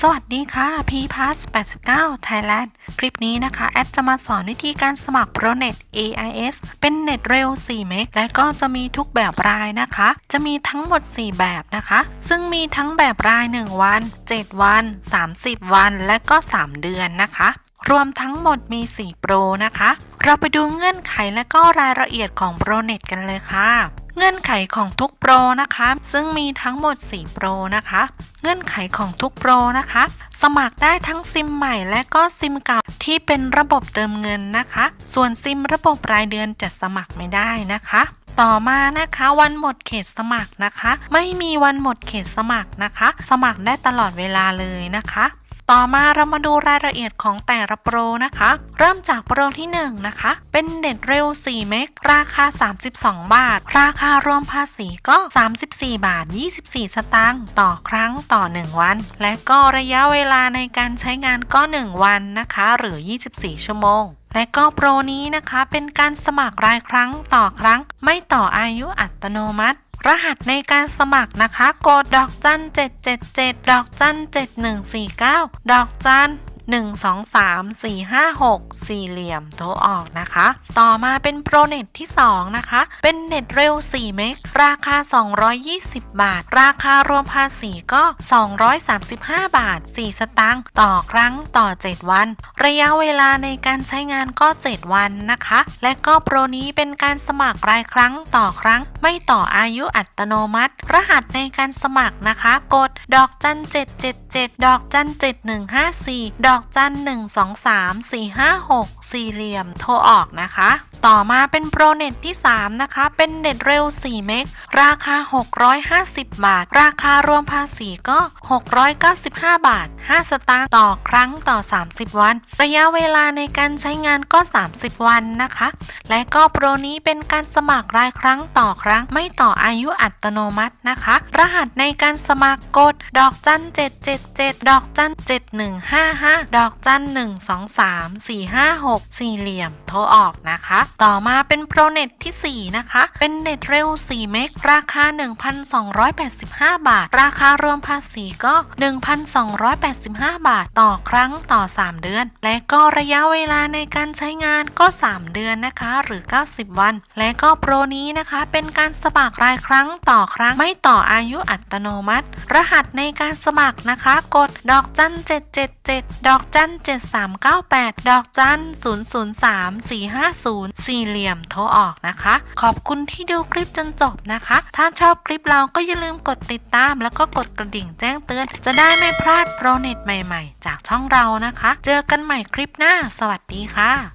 สวัสดีค่ะ p p a s 89 Thailand คลิปนี้นะคะ แอดจะมาสอนวิธีการสมัคร ProNet AIS เป็นเน็ตเร็ว 4 เมก และก็จะมีทุกแบบรายนะคะ จะมีทั้งหมด 4 แบบนะคะ ซึ่งมีทั้งแบบราย 1 วัน 7 วัน 30 วัน และก็ 3 เดือนนะคะ รวมทั้งหมดมี 4 โปรนะคะ เราไปดูเงื่อนไขและก็รายละเอียดของ ProNet กันเลยค่ะ เงื่อนไขของทุกโปรนะคะ ซึ่งมีทั้งหมด 4 โปรนะคะ เงื่อนไขของทุกโปรนะคะ สมัครได้ทั้งซิมใหม่และก็ซิมเก่าที่เป็นระบบเติมเงินนะคะ ส่วนซิมระบบรายเดือนจะสมัครไม่ได้นะคะต่อมานะคะวันหมดเขตสมัครนะคะ ไม่มีวันหมดเขตสมัครนะคะ สมัครได้ตลอดเวลาเลยนะคะ ต่อมาเรามาดูรายละเอียดของแต่ละโปรนะคะ เริ่มจากโปรที่1นะคะ เป็นเน็ตเร็ว 4 เมก ราคา 32 บาท ราคารวมภาษีก็ 34 บาท 24 สตางค์ต่อครั้งต่อ 1 วัน และก็ระยะเวลาในการใช้งานก็ 1 วันนะคะ หรือ 24 ชั่วโมงและก็โปรนี้นะคะเป็นการสมัครรายครั้งต่อครั้ง ไม่ต่ออายุอัตโนมัติ รหัสในการสมัครนะคะ กดดอกจัน 777 ดอกจัน 7149 ดอกจัน 1 2 3 4 5 6 สี่เหลี่ยมโทรออกนะคะ ต่อมาเป็นโปรเน็ตที่ 2 นะคะ เป็นเน็ตเร็ว 4 เมกราคา 220 บาท ราคารวมภาษีก็ 235 บาท 4 สตางค์ต่อครั้งต่อ 7 วัน ระยะเวลาในการใช้งานก็ 7 วันนะคะ และก็โปรนี้เป็นการสมัครรายครั้งต่อครั้ง ไม่ต่ออายุอัตโนมัติ รหัสในการสมัครนะคะ กดดอกจัน777 ดอกจัน7154 ดอกอกจัน123 456 สี่เหลี่ยมโทรออกนะคะ ต่อมาเป็นโปรเน็ตที่ 3 นะคะ เป็นเน็ตเร็ว 4 เมกราคา 650 บาท ราคารวมภาษีก็ 695 บาท 5 สตางค์ต่อครั้งต่อ 30 วัน ระยะเวลาในการใช้งานก็ 30 วันนะคะ และก็โปรนี้เป็นการสมัครรายครั้งต่อครั้งไม่ต่ออายุอัตโนมัตินะคะ รหัสในการสมัครกดดอกจัน777 ดอกจัน 7155ดอกจัน123 456สี่เหลี่ยมโทรออกนะคะ ต่อมาเป็นโปรเน็ตที่ 4 นะคะ เป็นเน็ตเร็ว 4 เมกราคา 1,285 บาท ราคารวมภาษีก็ 1,285 บาทต่อครั้งต่อ 3 เดือน และก็ระยะเวลาในการใช้งานก็ 3 เดือนนะคะ หรือ 90 วัน และก็โปรนี้นะคะเป็นการสมัครรายครั้งต่อครั้งไม่ต่ออายุอัตโนมัติ รหัสในการสมัครนะคะ กดดอกจัน777ดออกจัน 7398 ดอกจัน 003 450 สี่เหลี่ยมโทรออกนะคะ ขอบคุณที่ดูคลิปจนจบนะคะ ถ้าชอบคลิปเราก็อย่าลืมกดติดตาม แล้วก็กดกระดิ่งแจ้งเตือน จะได้ไม่พลาดโปรเน็ตใหม่ๆ จากช่องเรานะคะ เจอกันใหม่คลิปหน้า สวัสดีค่ะ